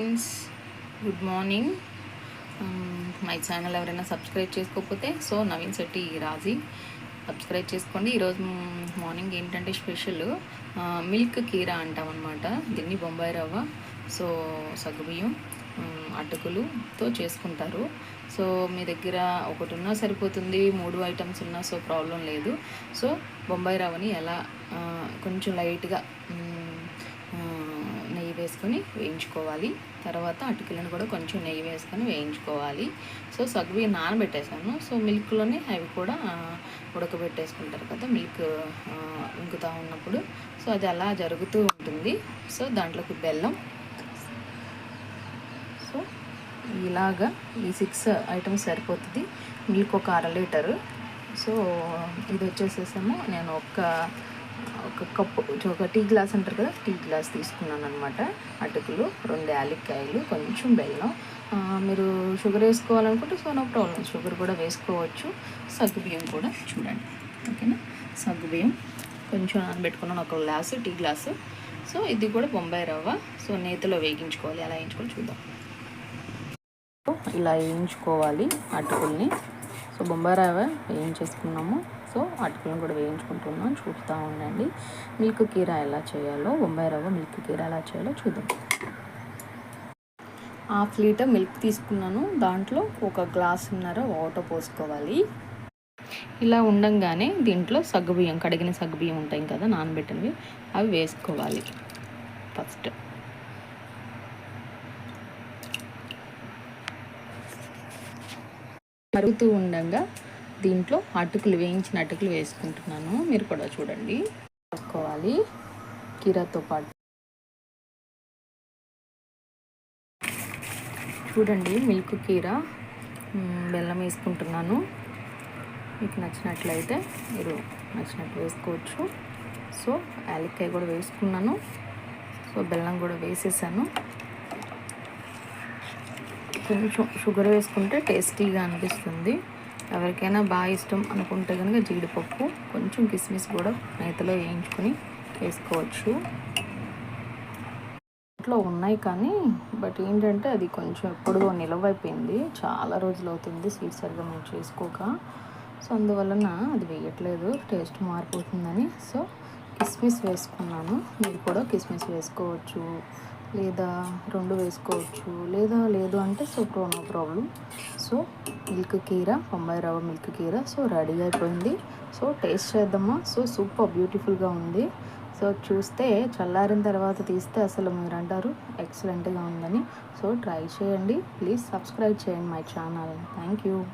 Friends good morning. My channel ఎవరైనా subscribe చేసుకోకపోతే so Naveen Shetty రాజీ. Subscribe చేసుకోండి. ఈరోజు మార్నింగ్ ఏంటంటే స్పెషల్ మిల్క్ కీరా అంటాం అనమాట దీన్ని బొంబాయి రవ్వ సో సగ్గుబియ్యం అటుకులుతో చేసుకుంటారు. సో మీ దగ్గర ఒకటి ఉన్నా సరిపోతుంది మూడు ఐటమ్స్ ఉన్నా సో ప్రాబ్లం లేదు. సో బొంబాయి రవ్వని ఎలా కొంచెం లైట్గా వేసుకొని వేయించుకోవాలి. తర్వాత అటుకులను కూడా కొంచెం నెయ్యి వేసుకొని వేయించుకోవాలి. సో సగ్వి నానబెట్టేసాను. సో మిల్క్లోనే అవి కూడా ఉడకబెట్టేసుకుంటారు కదా మిల్క్ ఇంకుతూ ఉన్నప్పుడు. సో అది అలా జరుగుతూ ఉంటుంది. సో దాంట్లోకి బెల్లం. సో ఇలాగా ఈ సిక్స్ ఐటమ్స్ సరిపోతుంది. మిల్క్ ఒక అర లీటరు. సో ఇది వచ్చేసేసాము నేను ఒక ఒక కప్పు ఒక టీ గ్లాస్ అంటారు కదా టీ గ్లాస్ తీసుకున్నాను అనమాట అటుకులు రెండు యాలక్కాయలు కొంచెం బెల్లం. మీరు షుగర్ వేసుకోవాలనుకుంటే సో నో ప్రాబ్లం షుగర్ కూడా వేసుకోవచ్చు. సగ్గుబియ్యం కూడా చూడండి. ఓకేనా? సగ్గుబియ్యం కొంచెం నానబెట్టుకున్నాను ఒక గ్లాసు టీ గ్లాసు. సో ఇది కూడా బొంబాయి రవ్వ. సో నేతిలో వేగించుకోవాలి. అలా వేయించుకోవాలి చూద్దాం. ఇలా వేయించుకోవాలి అటుకుల్ని. సో బొంబాయి రవ్వ వేయించేసుకున్నాము సో అటుకులను కూడా వేయించుకుంటున్నాం చూస్తూ ఉండండి. మిల్క్ కీరా ఎలా చేయాలో బొంబాయి రవ్వ మిల్క్ కీరా ఎలా చేయాలో చూద్దాం. హాఫ్ లీటర్ మిల్క్ తీసుకున్నాను. దాంట్లో ఒక గ్లాసున్నర వాటర్ పోసుకోవాలి. ఇలా ఉండంగానే దీంట్లో సగ్గుబియ్యం కడిగిన సగ్గుబియ్యం ఉంటాయి కదా నానబెట్టినవి అవి వేసుకోవాలి. ఫస్ట్ మరుగుతూ ఉండగా దీంట్లో అటుకులు వేయించిన అటుకులు వేసుకుంటున్నాను. మీరు కూడా చూడండి. వేసుకోవాలి కీరాతో పాటు. చూడండి మిల్క్ కీర బెల్లం వేసుకుంటున్నాను. మీకు నచ్చినట్లయితే మీరు నచ్చినట్టు వేసుకోవచ్చు. సో యాలక్కాయ కూడా వేసుకున్నాను. సో బెల్లం కూడా వేసేసాను. కొంచెం షుగర్ వేసుకుంటే టేస్టీగా అనిపిస్తుంది. ఎవరికైనా బాగా ఇష్టం అనుకుంటే కనుక జీడిపప్పు కొంచెం కిస్మిస్ కూడా నేతలో వేయించుకొని వేసుకోవచ్చు. ఇంట్లో ఉన్నాయి కానీ బట్ ఏంటంటే అది కొంచెం ఎప్పుడో నిలవైపోయింది చాలా రోజులు అవుతుంది స్వీట్ సరిగా మేము చేసుకోక. సో అందువలన అది వేయట్లేదు. టేస్ట్ మారిపోతుందని. సో కిస్మిస్ వేసుకున్నాను. మీరు కూడా కిస్మిస్ వేసుకోవచ్చు. లేదా రెండు వేసుకోవచ్చు లేదా లేదు అంటే so pro no problem. So milk కీర బొంబాయి రవ్వ మిల్క్ కీర సో రెడీ అయిపోయింది. సో టేస్ట్ చేద్దామా? సో సూపర్ బ్యూటిఫుల్గా ఉంది. సో చూస్తే చల్లారిన తర్వాత తీస్తే అసలు మీరు అంటారు ఎక్సలెంట్గా ఉందని. సో ట్రై చేయండి. ప్లీజ్ సబ్స్క్రైబ్ చేయండి మై ఛానల్. Thank you.